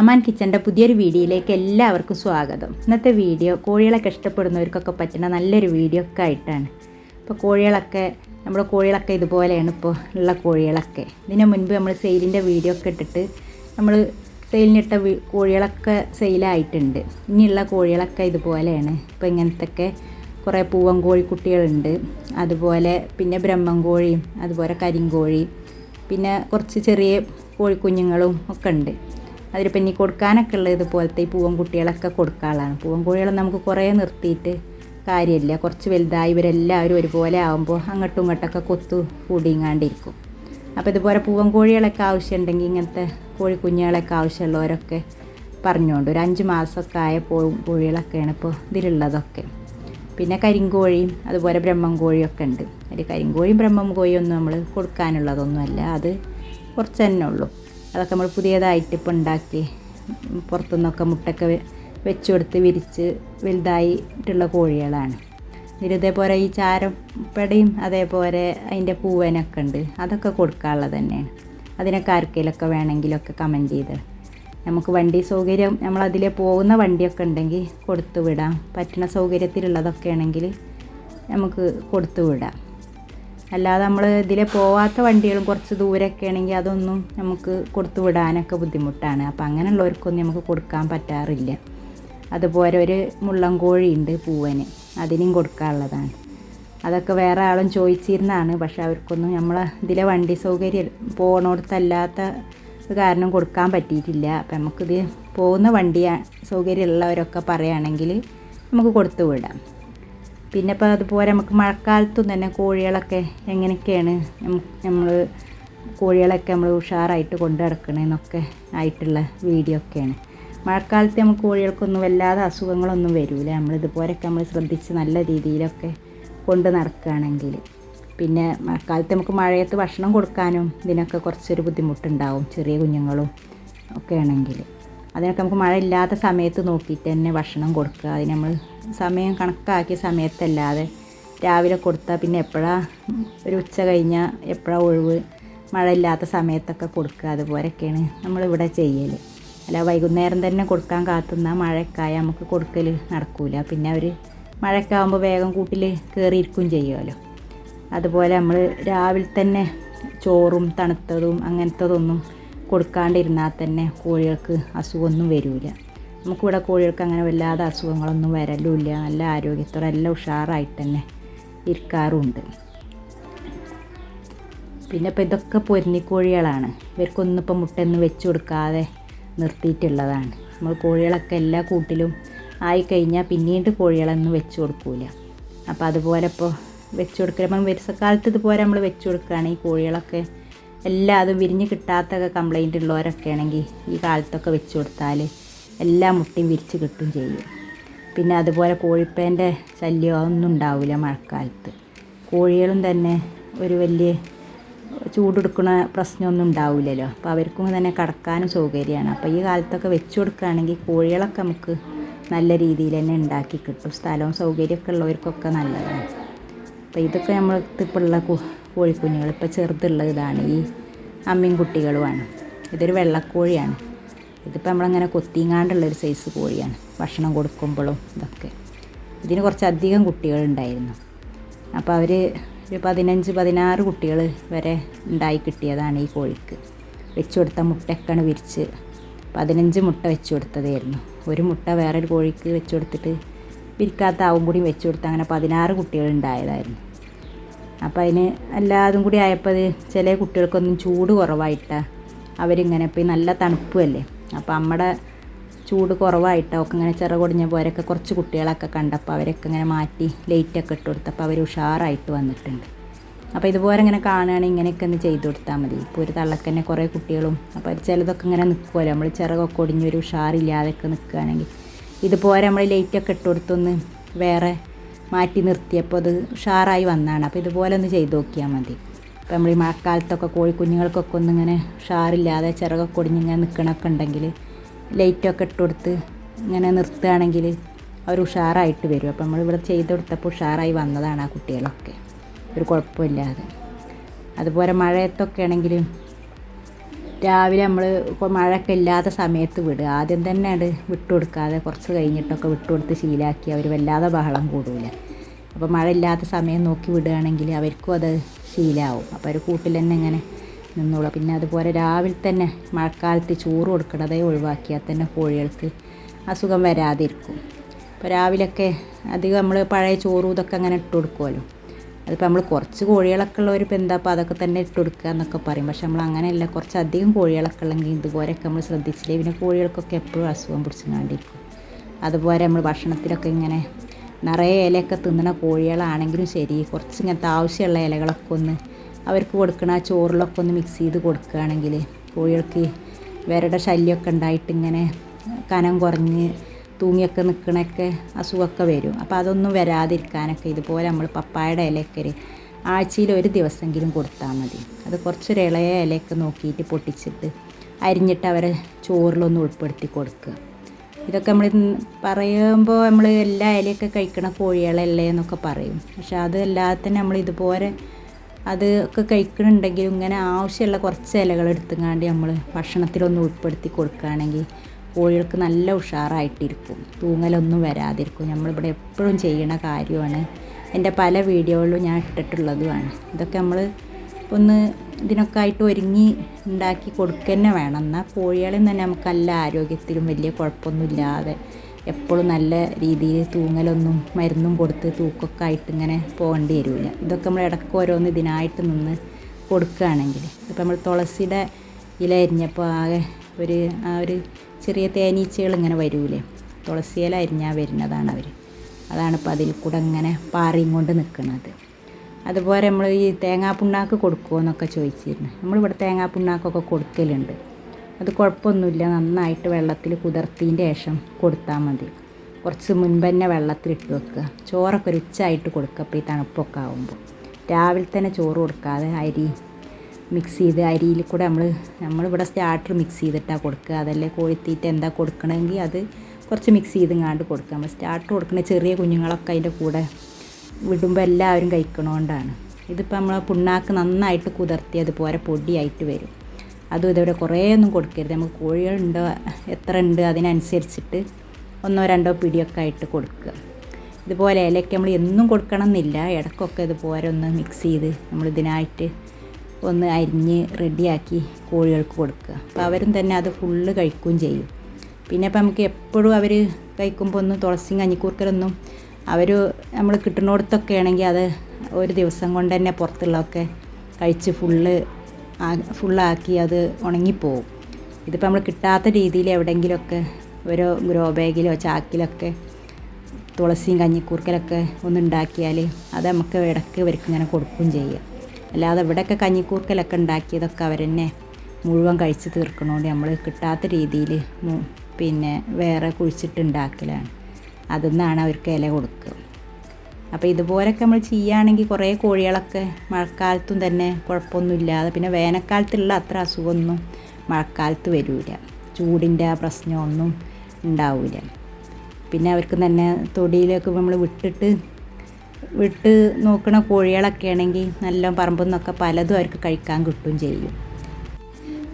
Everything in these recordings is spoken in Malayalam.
അമാൻ കിച്ചന്റെ പുതിയൊരു വീഡിയോയിലേക്ക് എല്ലാവർക്കും സ്വാഗതം. ഇന്നത്തെ വീഡിയോ കോഴികളൊക്കെ ഇഷ്ടപ്പെടുന്നവർക്കൊക്കെ പറ്റുന്ന നല്ലൊരു വീഡിയോ ഒക്കെ ആയിട്ടാണ്. ഇപ്പോൾ കോഴികളൊക്കെ നമ്മുടെ കോഴികളൊക്കെ ഇതുപോലെയാണ് ഇപ്പോൾ ഉള്ള കോഴികളൊക്കെ. ഇതിന് മുൻപ് നമ്മൾ സെയിലിന്റെ വീഡിയോ ഒക്കെ ഇട്ടിട്ട് നമ്മൾ സെയിലിനിട്ട കോഴികളൊക്കെ സെയിലായിട്ടുണ്ട്. ഇനിയുള്ള കോഴികളൊക്കെ ഇതുപോലെയാണ്. ഇപ്പോൾ ഇങ്ങനത്തൊക്കെ കുറേ പൂവൻ കോഴിക്കുട്ടികളുണ്ട് അതുപോലെ പിന്നെ ബ്രഹ്മം കോഴിയും അതുപോലെ കരിങ്കോഴി പിന്നെ കുറച്ച് ചെറിയ കോഴിക്കുഞ്ഞുങ്ങളും ഒക്കെ ഉണ്ട്. അതിലിപ്പോൾ പിന്നെ കൊടുക്കാനൊക്കെ ഉള്ള ഇതുപോലത്തെ ഈ പൂവൻ കുട്ടികളൊക്കെ കൊടുക്കാനുള്ളതാണ്. പൂവൻ കോഴികളെ നമുക്ക് കുറേ നിർത്തിയിട്ട് കാര്യമില്ല. കുറച്ച് വലുതായി ഇവരെല്ലാവരും ഒരുപോലെ ആകുമ്പോൾ അങ്ങോട്ടും ഇങ്ങോട്ടൊക്കെ കൊത്തു കൂടിങ്ങാണ്ടിരിക്കും. അപ്പോൾ ഇതുപോലെ പൂവൻ കോഴികളൊക്കെ ആവശ്യമുണ്ടെങ്കിൽ ഇങ്ങനത്തെ കോഴിക്കുഞ്ഞുകളൊക്കെ ആവശ്യമുള്ളവരൊക്കെ പറഞ്ഞുകൊണ്ട് ഒരു അഞ്ച് മാസമൊക്കെ ആയ കോഴികളൊക്കെയാണ് ഇപ്പോൾ ഇതിലുള്ളതൊക്കെ. പിന്നെ കരിങ്കോഴിയും അതുപോലെ ബ്രഹ്മം കോഴിയൊക്കെ ഉണ്ട്. അതിൽ കരിങ്കോഴിയും ബ്രഹ്മം കോഴിയും ഒന്നും നമ്മൾ കൊടുക്കാനുള്ളതൊന്നുമല്ല. അത് കുറച്ച് തന്നെ ഉള്ളൂ. അതൊക്കെ നമ്മൾ പുതിയതായിട്ട് ഇപ്പോൾ ഉണ്ടാക്കി. പുറത്തുനിന്നൊക്കെ മുട്ടൊക്കെ വെച്ച് കൊടുത്ത് വിരിച്ച് വലുതായിട്ടുള്ള കോഴികളാണ്. ഇതേപോലെ ഈ ചാരപ്പടയും അതേപോലെ അതിന്റെ പൂവനൊക്കെ ഉണ്ട്. അതൊക്കെ കൊടുക്കാനുള്ളത് തന്നെയാണ്. അതിനൊക്കെ ആർക്കെങ്കിലൊക്കെ വേണമെങ്കിലൊക്കെ കമന്റ് ചെയ്ത്. നമുക്ക് വണ്ടി സൗകര്യം നമ്മളതിൽ പോകുന്ന വണ്ടിയൊക്കെ ഉണ്ടെങ്കിൽ കൊടുത്തു വിടാം. പറ്റുന്ന സൗകര്യത്തിലുള്ളതൊക്കെ ആണെങ്കിൽ നമുക്ക് കൊടുത്തു വിടാം. അല്ലാതെ നമ്മൾ ഇതിലെ പോവാത്ത വണ്ടികളും കുറച്ച് ദൂരമൊക്കെ ആണെങ്കിൽ അതൊന്നും നമുക്ക് കൊടുത്തു വിടാനൊക്കെ ബുദ്ധിമുട്ടാണ്. അപ്പം അങ്ങനെയുള്ളവർക്കൊന്നും നമുക്ക് കൊടുക്കാൻ പറ്റാറില്ല. അതുപോലെ ഒരു മുള്ളം കോഴിയുണ്ട് പൂവന്. അതിനും കൊടുക്കാനുള്ളതാണ്. അതൊക്കെ വേറെ ആളും ചോദിച്ചിരുന്നതാണ്. പക്ഷെ അവർക്കൊന്നും നമ്മളെ ഇതിലെ വണ്ടി സൗകര്യം പോകണോടത്തല്ലാത്ത കാരണം കൊടുക്കാൻ പറ്റിയിട്ടില്ല. അപ്പം നമുക്കിത് പോകുന്ന വണ്ടി സൗകര്യമുള്ളവരൊക്കെ പറയുകയാണെങ്കിൽ നമുക്ക് കൊടുത്തു വിടാം. പിന്നെ ഇപ്പോൾ അതുപോലെ നമുക്ക് മഴക്കാലത്തും തന്നെ കോഴികളൊക്കെ എങ്ങനെയൊക്കെയാണ് നമ്മൾ കോഴികളൊക്കെ നമ്മൾ ഉഷാറായിട്ട് കൊണ്ടു നടക്കണമെന്നൊക്കെ ആയിട്ടുള്ള വീഡിയോ ഒക്കെയാണ്. മഴക്കാലത്ത് നമുക്ക് കോഴികൾക്കൊന്നും വല്ലാതെ അസുഖങ്ങളൊന്നും വരില്ല നമ്മളിതുപോലെയൊക്കെ നമ്മൾ ശ്രദ്ധിച്ച് നല്ല രീതിയിലൊക്കെ കൊണ്ട് നടക്കുകയാണെങ്കിൽ പിന്നെ മഴക്കാലത്ത് നമുക്ക് മഴയത്ത് ഭക്ഷണം കൊടുക്കാനും ഇതിനൊക്കെ കുറച്ചൊരു ബുദ്ധിമുട്ടുണ്ടാവും ചെറിയ കുഞ്ഞുങ്ങളും ഒക്കെ ആണെങ്കിൽ അതിനൊക്കെ നമുക്ക് മഴ ഇല്ലാത്ത സമയത്ത് നോക്കിയിട്ട് തന്നെ ഭക്ഷണം കൊടുക്കുക. അതിന് നമ്മൾ സമയം കണക്കാക്കിയ സമയത്തല്ലാതെ രാവിലെ കൊടുത്താൽ പിന്നെ എപ്പോഴാ ഒരു ഉച്ച കഴിഞ്ഞാൽ എപ്പോഴാ ഒഴിവ്? മഴ ഇല്ലാത്ത സമയത്തൊക്കെ കൊടുക്കുക അതുപോലെയൊക്കെയാണ് നമ്മളിവിടെ ചെയ്യൽ അല്ല വൈകുന്നേരം തന്നെ കൊടുക്കാൻ കാത്തുന്ന മഴക്കായ നമുക്ക് കൊടുക്കൽ നടക്കൂല. പിന്നെ അവർ മഴയൊക്കെ ആകുമ്പോൾ വേഗം കൂട്ടിൽ കയറിയിരിക്കും ചെയ്യുമല്ലോ അതുപോലെ നമ്മൾ രാവിലെ തന്നെ ചോറും തണുത്തതും അങ്ങനത്തതൊന്നും കൊടുക്കാണ്ടിരുന്നാൽ തന്നെ കോഴികൾക്ക് അസുഖമൊന്നും വരില്ല നമുക്കിവിടെ കോഴികൾക്ക് അങ്ങനെ വല്ലാതെ അസുഖങ്ങളൊന്നും വരലുമില്ല. നല്ല ആരോഗ്യത്തോടെ എല്ലാം ഉഷാറായിട്ട് തന്നെ ഇരിക്കാറുണ്ട് പിന്നെ ഇപ്പോൾ ഇതൊക്കെ പൊരിഞ്ഞിക്കോഴികളാണ്. ഇവർക്കൊന്നും ഇപ്പോൾ മുട്ടയൊന്നും വെച്ച് കൊടുക്കാതെ നിർത്തിയിട്ടുള്ളതാണ്. നമ്മൾ കോഴികളൊക്കെ എല്ലാ കൂട്ടിലും ആയിക്കഴിഞ്ഞാൽ പിന്നീട് കോഴികളൊന്നും വെച്ച് കൊടുക്കൂല. അപ്പോൾ അതുപോലെ ഇപ്പോൾ വെച്ച് കൊടുക്കുക നമ്മൾ വിരസക്കാലത്ത് ഇതുപോലെ നമ്മൾ വെച്ച് കൊടുക്കുകയാണെങ്കിൽ കോഴികളൊക്കെ എല്ലാതും വിരിഞ്ഞ് കിട്ടാത്തൊക്കെ കംപ്ലൈന്റ് ഉള്ളവരൊക്കെ ആണെങ്കിൽ ഈ കാലത്തൊക്കെ വെച്ച് കൊടുത്താൽ എല്ലാ മുട്ടയും വിരിച്ച് കിട്ടും ചെയ്യും. പിന്നെ അതുപോലെ കോഴിപ്പേന്റെ ശല്യം ഒന്നും ഉണ്ടാവില്ല മഴക്കാലത്ത്. കോഴികളും തന്നെ ഒരു വലിയ ചൂടെടുക്കുന്ന പ്രശ്നമൊന്നും ഉണ്ടാവില്ലല്ലോ. അപ്പോൾ അവർക്കും തന്നെ കടക്കാനും സൗകര്യമാണ്. അപ്പോൾ ഈ കാലത്തൊക്കെ വെച്ച് കൊടുക്കുകയാണെങ്കിൽ കോഴികളൊക്കെ നമുക്ക് നല്ല രീതിയിൽ തന്നെ ഉണ്ടാക്കി കിട്ടും. സ്ഥലവും സൗകര്യമൊക്കെ ഉള്ളവർക്കൊക്കെ നല്ലതാണ്. അപ്പോൾ ഇതൊക്കെ നമ്മൾ കു- കോഴിക്കുഞ്ഞുങ്ങൾ ഇപ്പോൾ ചെറുതുള്ള ഇതാണ്. ഈ അമ്മയും കുട്ടികളുമാണ് ഇതൊരു വെള്ളക്കോഴിയാണ്. ഇതിപ്പോൾ നമ്മളങ്ങനെ കൊത്തിങ്ങാണ്ടുള്ളൊരു സൈസ് കോഴിയാണ്. ഭക്ഷണം കൊടുക്കുമ്പോഴും ഇതൊക്കെ. ഇതിന് കുറച്ചധികം കുട്ടികളുണ്ടായിരുന്നു. അപ്പോൾ അവർ ഒരു പതിനഞ്ച് പതിനാറ് കുട്ടികൾ വരെ ഉണ്ടായി കിട്ടിയതാണ് ഈ കോഴിക്ക്. വെച്ചു കൊടുത്ത മുട്ടയൊക്കെയാണ് വിരിച്ച് പതിനഞ്ച് മുട്ട വെച്ചു കൊടുത്തതായിരുന്നു. ഒരു മുട്ട വേറൊരു കോഴിക്ക് വെച്ചു കൊടുത്തിട്ട് വിരിക്കാത്ത ആവും കൂടി വെച്ചു കൊടുത്ത് അങ്ങനെ പതിനാറ് കുട്ടികൾ ഉണ്ടായതായിരുന്നു. അപ്പോൾ അതിന് എല്ലാതും കൂടി ആയപ്പോൾ ചില കുട്ടികൾക്കൊന്നും ചൂട് കുറവായിട്ടാണ് അവരിങ്ങനെ ഇപ്പോൾ നല്ല തണുപ്പല്ലേ? അപ്പോൾ നമ്മുടെ ചൂട് കുറവായിട്ട്? ഒക്കെ ഇങ്ങനെ ചിറകൊടിഞ്ഞ പോരൊക്കെ കുറച്ച് കുട്ടികളൊക്കെ കണ്ടപ്പോൾ അവരൊക്കെ ഇങ്ങനെ മാറ്റി ലൈറ്റൊക്കെ ഇട്ട് കൊടുത്തപ്പോൾ അവർ ഉഷാറായിട്ട് വന്നിട്ടുണ്ട്. അപ്പോൾ ഇതുപോലെ ഇങ്ങനെ കാണുകയാണെങ്കിൽ ഇങ്ങനെയൊക്കെ ഒന്ന് ചെയ്ത് കൊടുത്താൽ മതി. ഇപ്പോൾ ഒരു തള്ളക്ക് തന്നെ കുറേ കുട്ടികളും അപ്പോൾ അത് ചിലതൊക്കെ ഇങ്ങനെ നിൽക്കുമല്ലോ നമ്മൾ ചിറകൊക്കെ ഒടിഞ്ഞ് ഒരു ഉഷാറില്ലാതെയൊക്കെ നിൽക്കുകയാണെങ്കിൽ ഇതുപോലെ നമ്മൾ ലൈറ്റൊക്കെ ഇട്ട് കൊടുത്തൊന്ന് വേറെ മാറ്റി നിർത്തിയപ്പോൾ അത് ഉഷാറായി വന്നതാണ്. അപ്പോൾ ഇതുപോലെ ഒന്ന് ചെയ്ത് നോക്കിയാൽ മതി. അപ്പോൾ നമ്മൾ ഈ മഴക്കാലത്തൊക്കെ കോഴിക്കുഞ്ഞുങ്ങൾക്കൊക്കെ ഒന്നിങ്ങനെ ഷാറില്ലാതെ ചിറകൊക്കെ ഒടിഞ്ഞിങ്ങനെ നിൽക്കണമൊക്കെ ഉണ്ടെങ്കിൽ ലൈറ്റൊക്കെ ഇട്ട് കൊടുത്ത് ഇങ്ങനെ നിർത്തുകയാണെങ്കിൽ അവർ ഉഷാറായിട്ട് വരും. അപ്പോൾ നമ്മളിവിടെ ചെയ്ത് കൊടുത്തപ്പോൾ ഉഷാറായി വന്നതാണ് ആ കുട്ടികളൊക്കെ. ഒരു കുഴപ്പമില്ലാതെ. അതുപോലെ മഴയത്തൊക്കെ ആണെങ്കിൽ രാവിലെ നമ്മൾ മഴയൊക്കെ ഇല്ലാത്ത സമയത്ത് വിടുക. ആദ്യം തന്നെ അത് വിട്ടു കൊടുക്കാതെ കുറച്ച് കഴിഞ്ഞിട്ടൊക്കെ വിട്ടു കൊടുത്ത് ശീലാക്കി അവർ വല്ലാതെ ബഹളം കൂടില്ല അപ്പോൾ മഴ ഇല്ലാത്ത സമയം നോക്കി വിടുകയാണെങ്കിൽ അവർക്കും അത് ശീലമാവും അപ്പോൾ ഒരു കൂട്ടിൽ തന്നെ ഇങ്ങനെ നിന്നോളൂ. പിന്നെ അതുപോലെ രാവിലെ തന്നെ മഴക്കാലത്ത് ചോറ് കൊടുക്കണതേ ഒഴിവാക്കിയാൽ തന്നെ കോഴികൾക്ക് അസുഖം വരാതിരിക്കും. അപ്പോൾ രാവിലെയൊക്കെ അധികം നമ്മൾ പഴയ ചോറും ഇതൊക്കെ അങ്ങനെ ഇട്ട് കൊടുക്കുമല്ലോ. അതിപ്പോൾ നമ്മൾ കുറച്ച് കോഴികളൊക്കെ ഉള്ളവർ ഇപ്പോൾ എന്താ അപ്പോൾ അതൊക്കെ തന്നെ ഇട്ട് കൊടുക്കുക എന്നൊക്കെ പറയും. പക്ഷെ നമ്മൾ അങ്ങനെയല്ല കുറച്ച് അധികം കോഴികളൊക്കെ ഉള്ളെങ്കിൽ ഇതുപോലെയൊക്കെ നമ്മൾ ശ്രദ്ധിച്ചില്ലേ? പിന്നെ കോഴികൾക്കൊക്കെ എപ്പോഴും അസുഖം പിടിച്ചുകൊണ്ടിരിക്കും അതുപോലെ നമ്മൾ ഭക്ഷണത്തിലൊക്കെ ഇങ്ങനെ നിറയെ ഇലയൊക്കെ തിന്നണ കോഴികളാണെങ്കിലും ശരി കുറച്ച് ഇങ്ങനത്തെ ആവശ്യമുള്ള ഇലകളൊക്കെ ഒന്ന് അവർക്ക് കൊടുക്കണ ചോറിലൊക്കെ ഒന്ന് മിക്സ് ചെയ്ത് കൊടുക്കുകയാണെങ്കിൽ കോഴികൾക്ക് വിരയുടെ ശല്യമൊക്കെ ഉണ്ടായിട്ട് ഇങ്ങനെ കനം കുറഞ്ഞ് തൂങ്ങിയൊക്കെ നിൽക്കണൊക്കെ അസുഖമൊക്കെ വരും. അപ്പോൾ അതൊന്നും വരാതിരിക്കാനൊക്കെ ഇതുപോലെ നമ്മൾ പപ്പായയുടെ ഇലയൊക്കെ ആഴ്ചയിൽ ഒരു ദിവസമെങ്കിലും കൊടുത്താൽ മതി. അത് കുറച്ചൊരു ഇളയ ഇലയൊക്കെ നോക്കിയിട്ട് പൊട്ടിച്ചിട്ട് അരിഞ്ഞിട്ട് അവരെ ചോറിലൊന്ന് ഉൾപ്പെടുത്തി കൊടുക്കുക. ഇതൊക്കെ നമ്മൾ പറയുമ്പോൾ നമ്മൾ എല്ലാ ഇലയൊക്കെ കഴിക്കണ കോഴികളല്ലേ എന്നൊക്കെ പറയും. പക്ഷെ അത് എല്ലാത്തിനും നമ്മൾ ഇതുപോലെ അത് ഒക്കെ കഴിക്കണുണ്ടെങ്കിലും ഇങ്ങനെ ആവശ്യമുള്ള കുറച്ച് ഇലകൾ എടുത്തുങ്ങാണ്ട് നമ്മൾ ഭക്ഷണത്തിലൊന്ന് ഉൾപ്പെടുത്തി കൊടുക്കുകയാണെങ്കിൽ കോഴികൾക്ക് നല്ല ഉഷാറായിട്ടിരിക്കും. തൂങ്ങലൊന്നും വരാതിരിക്കും. നമ്മളിവിടെ എപ്പോഴും ചെയ്യണ കാര്യമാണ്. എന്റെ പല വീഡിയോകളിലും ഞാൻ ഇട്ടിട്ടുള്ളതുമാണ്. ഇതൊക്കെ നമ്മൾ ഒന്ന് ഇതിനൊക്കെ ആയിട്ട് ഒരുങ്ങി ഉണ്ടാക്കി കൊടുക്കുക തന്നെ വേണം. എന്നാൽ കോഴികളെ തന്നെ നമുക്ക് നല്ല ആരോഗ്യത്തിലും വലിയ കുഴപ്പമൊന്നുമില്ലാതെ എപ്പോഴും നല്ല രീതിയിൽ തൂങ്ങലൊന്നും മരുന്നും കൊടുത്ത് തൂക്കൊക്കെ ആയിട്ട് ഇങ്ങനെ പോകേണ്ടി വരില്ല. ഇതൊക്കെ നമ്മൾ ഇടയ്ക്ക് ഓരോന്ന് ഇതിനായിട്ട് നിന്ന് കൊടുക്കുകയാണെങ്കിൽ. ഇപ്പം നമ്മൾ തുളസിയുടെ ഇല അരിഞ്ഞപ്പോൾ ആകെ ഒരു ആ ഒരു ചെറിയ തേനീച്ചകൾ ഇങ്ങനെ വരൂലേ? തുളസി ഇല അരിഞ്ഞാൽ വരുന്നതാണ് അവർ. അതാണ് ഇപ്പോൾ അതിൽ കൂടെ ഇങ്ങനെ പാറിയും കൊണ്ട് നിൽക്കുന്നത്. അതുപോലെ നമ്മൾ ഈ തേങ്ങാപ്പുണ്ണാക്ക് കൊടുക്കുമോ എന്നൊക്കെ ചോദിച്ചിരുന്നു. നമ്മളിവിടെ തേങ്ങാപ്പുണ്ണാക്കൊക്കെ കൊടുക്കലുണ്ട്. അത് കുഴപ്പമൊന്നുമില്ല. നന്നായിട്ട് വെള്ളത്തിൽ കുതിർത്തതിന്റെ ശേഷം കൊടുത്താൽ മതി. കുറച്ച് മുൻപ് തന്നെ വെള്ളത്തിലിട്ട് വെക്കുക. ചോറൊക്കെ ഒരു ഉച്ചയായിട്ട് കൊടുക്കുക. അപ്പോൾ ഈ തണുപ്പൊക്കെ ആകുമ്പോൾ രാവിലെ തന്നെ ചോറ് കൊടുക്കാതെ അരി മിക്സ് ചെയ്ത് അരിയിൽ കൂടെ നമ്മൾ നമ്മളിവിടെ സ്റ്റാർട്ടർ മിക്സ് ചെയ്തിട്ടാണ് കൊടുക്കുക. അതല്ലേ കോഴിത്തീറ്റ എന്താ കൊടുക്കണമെങ്കിൽ അത് കുറച്ച് മിക്സ് ചെയ്തിങ്ങാണ്ട് കൊടുക്കുക. നമ്മൾ സ്റ്റാർട്ടർ കൊടുക്കുന്ന ചെറിയ കുഞ്ഞുങ്ങളൊക്കെ അതിന്റെ കൂടെ വിടുമ്പോൾ എല്ലാവരും കഴിക്കണോണ്ടാണ്. ഇതിപ്പോൾ നമ്മൾ പുണ്ണാക്ക് നന്നായിട്ട് കുതിർത്തി അതുപോലെ പൊടിയായിട്ട് വരും. അതും ഇതവിടെ കുറേ ഒന്നും കൊടുക്കരുത്. നമുക്ക് കോഴികളുണ്ടോ എത്ര ഉണ്ട് അതിനനുസരിച്ചിട്ട് ഒന്നോ രണ്ടോ പിടിയൊക്കെ ആയിട്ട് കൊടുക്കുക. ഇതുപോലെ ഇലയ്ക്ക് നമ്മൾ എന്നും കൊടുക്കണം എന്നില്ല ഇടയ്ക്കൊക്കെ ഇതുപോലെ ഒന്ന് മിക്സ് ചെയ്ത് നമ്മൾ ഇതിനായിട്ട് ഒന്ന് അരിഞ്ഞ് റെഡിയാക്കി കോഴികൾക്ക് കൊടുക്കുക. അപ്പോൾ അവരും തന്നെ അത് ഫുള്ള് കഴിക്കുകയും ചെയ്യും. പിന്നെ ഇപ്പം നമുക്ക് എപ്പോഴും അവർ കഴിക്കുമ്പോൾ ഒന്നും തുളസിയും കഞ്ഞിക്കൂർക്കലൊന്നും അവർ നമ്മൾ കിട്ടുന്നിടത്തൊക്കെ ആണെങ്കിൽ അത് ഒരു ദിവസം കൊണ്ട് തന്നെ പുറത്തുള്ളതൊക്കെ കഴിച്ച് ഫുള്ള് ഫുള്ളാക്കി അത് ഉണങ്ങിപ്പോവും. ഇതിപ്പോൾ നമ്മൾ കിട്ടാത്ത രീതിയിൽ എവിടെയെങ്കിലുമൊക്കെ ഓരോ ഗ്രോ ബാഗിലോ ചാക്കിലൊക്കെ തുളസിയും കഞ്ഞിക്കൂർക്കലൊക്കെ ഒന്നുണ്ടാക്കിയാൽ അത് നമുക്ക് ഇടയ്ക്ക് ഇവർക്ക് ഇങ്ങനെ കൊടുക്കുകയും ചെയ്യാം. അല്ലാതെ ഇവിടെയൊക്കെ കഞ്ഞിക്കൂർക്കലൊക്കെ ഉണ്ടാക്കിയതൊക്കെ അവർ തന്നെ മുഴുവൻ കഴിച്ച് തീർക്കണോണ്ട് നമ്മൾ കിട്ടാത്ത രീതിയിൽ പിന്നെ വേറെ കുഴിച്ചിട്ട് ഉണ്ടാക്കലാണ്. അതിൽ നിന്നാണ് അവർക്ക് ഇല കൊടുക്കുക. അപ്പോൾ ഇതുപോലൊക്കെ നമ്മൾ ചെയ്യുകയാണെങ്കിൽ കുറേ കോഴികളൊക്കെ മഴക്കാലത്തും തന്നെ കുഴപ്പമൊന്നുമില്ലാതെ പിന്നെ വേനൽക്കാലത്തുള്ള അത്ര അസുഖമൊന്നും മഴക്കാലത്ത് വരില്ല. ചൂടിന്റെ ആ പ്രശ്നമൊന്നും ഉണ്ടാവില്ല. പിന്നെ അവർക്ക് തന്നെ തൊടിയിലൊക്കെ നമ്മൾ വിട്ടിട്ട് വിട്ട് നോക്കണ കോഴികളൊക്കെ ആണെങ്കിൽ നല്ല പറമ്പിൽ നിന്നൊക്കെ പലതും അവർക്ക് കഴിക്കാൻ കിട്ടുകയും ചെയ്യും.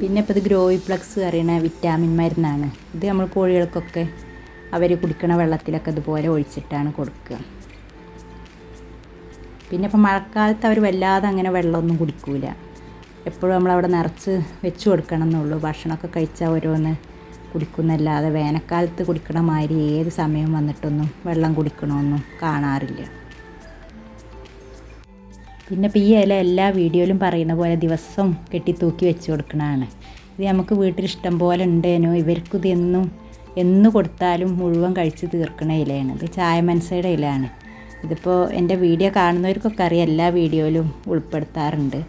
പിന്നെ ഇപ്പോൾ ഇത് ഗ്രോയിപ്ലക്സ് അറിയണ വിറ്റാമിൻ മരുന്നാണ്. ഇത് നമ്മൾ കോഴികൾക്കൊക്കെ അവർ കുടിക്കണ വെള്ളത്തിലൊക്കെ ഇതുപോലെ ഒഴിച്ചിട്ടാണ് കൊടുക്കുക. പിന്നെ ഇപ്പം മഴക്കാലത്ത് അവർ വല്ലാതെ അങ്ങനെ വെള്ളമൊന്നും കുടിക്കൂല. എപ്പോഴും നമ്മളവിടെ നിറച്ച് വെച്ച് കൊടുക്കണം എന്നുള്ളൂ. ഭക്ഷണമൊക്കെ കഴിച്ചാൽ ഓരോന്ന് കുടിക്കുന്നല്ലാതെ വേനൽക്കാലത്ത് കുടിക്കണ മാതിരി ഏത് സമയം വന്നിട്ടൊന്നും വെള്ളം കുടിക്കണമെന്നും കാണാറില്ല. പിന്നെ ഇപ്പോൾ ഈ ഇല എല്ലാ വീഡിയോയിലും പറയുന്ന പോലെ ദിവസം കെട്ടിത്തൂക്കി വെച്ച് കൊടുക്കണതാണ്. ഇത് നമുക്ക് വീട്ടിൽ ഇഷ്ടം പോലെ ഉണ്ടേനോ? ഇവർക്കിത് എന്നും കൊടുത്താലും മുഴുവൻ കഴിച്ച് തീർക്കുന്ന ഇലയാണ്. ഇത് ചായ മനസ്സയുടെ ഇലയാണ്. ഇതിപ്പോൾ എന്റെ വീഡിയോ കാണുന്നവർക്കൊക്കെ അറിയാം എല്ലാ വീഡിയോയിലും ഉൾപ്പെടുത്താറുണ്ട്.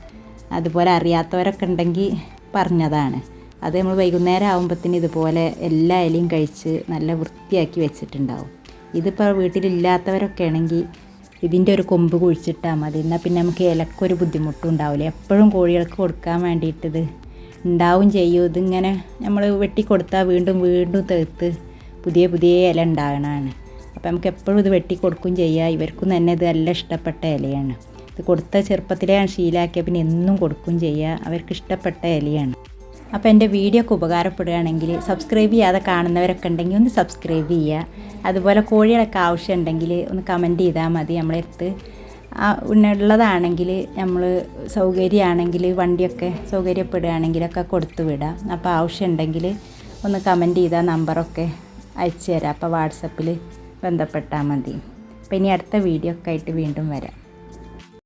അതുപോലെ അറിയാത്തവരൊക്കെ ഉണ്ടെങ്കിൽ പറഞ്ഞതാണ്. അത് നമ്മൾ വൈകുന്നേരം ആകുമ്പോഴത്തേന് ഇതുപോലെ എല്ലാ ഇലയും കഴിച്ച് നല്ല വൃത്തിയാക്കി വെച്ചിട്ടുണ്ടാവും. ഇതിപ്പോൾ വീട്ടിലില്ലാത്തവരൊക്കെ ആണെങ്കിൽ ഇതിന്റെ ഒരു കൊമ്പ് കുഴിച്ചിട്ടാൽ മതി. എന്നാൽ പിന്നെ നമുക്ക് ഇലക്കൊരു ബുദ്ധിമുട്ടും ഉണ്ടാവില്ല എപ്പോഴും കോഴികൾക്ക് കൊടുക്കാൻ വേണ്ടിയിട്ടിത് ഉണ്ടാവും ചെയ്യും. ഇതിങ്ങനെ നമ്മൾ വെട്ടിക്കൊടുത്താൽ വീണ്ടും വീണ്ടും തീർത്ത് പുതിയ പുതിയ ഇല ഉണ്ടാകണതാണ്. അപ്പോൾ നമുക്ക് എപ്പോഴും ഇത് വെട്ടിക്കൊടുക്കുകയും ചെയ്യാം. ഇവർക്കും തന്നെ ഇത് നല്ല ഇഷ്ടപ്പെട്ട ഇലയാണ്. ഇത് കൊടുത്ത ചെറുപ്പത്തിലേ ശീലാക്കിയ പിന്നെ എന്നും കൊടുക്കും ചെയ്യുക അവർക്ക് ഇഷ്ടപ്പെട്ട ഇലയാണ്. അപ്പോൾ എന്റെ വീഡിയോ ഒക്കെ ഉപകാരപ്പെടുകയാണെങ്കിൽ സബ്സ്ക്രൈബ് ചെയ്യാതെ കാണുന്നവരൊക്കെ ഉണ്ടെങ്കിൽ ഒന്ന് സബ്സ്ക്രൈബ് ചെയ്യുക. അതുപോലെ കോഴികളൊക്കെ ആവശ്യമുണ്ടെങ്കിൽ ഒന്ന് കമന്റ് ചെയ്താൽ മതി നമ്മളെ അടുത്ത്. ആ ഉള്ളതാണെങ്കിൽ നമ്മൾ സൗകര്യമാണെങ്കിൽ വണ്ടിയൊക്കെ സൗകര്യപ്പെടുകയാണെങ്കിലൊക്കെ കൊടുത്തു വിടാം. അപ്പോൾ ആവശ്യമുണ്ടെങ്കിൽ ഒന്ന് കമന്റ് ചെയ്താൽ നമ്പറൊക്കെ അയച്ചു തരാം. അപ്പോൾ വാട്സപ്പിൽ ബന്ധപ്പെട്ടാൽ മതി. അപ്പോൾ ഇനി അടുത്ത വീഡിയോ ഒക്കെ ആയിട്ട് വീണ്ടും വരാം.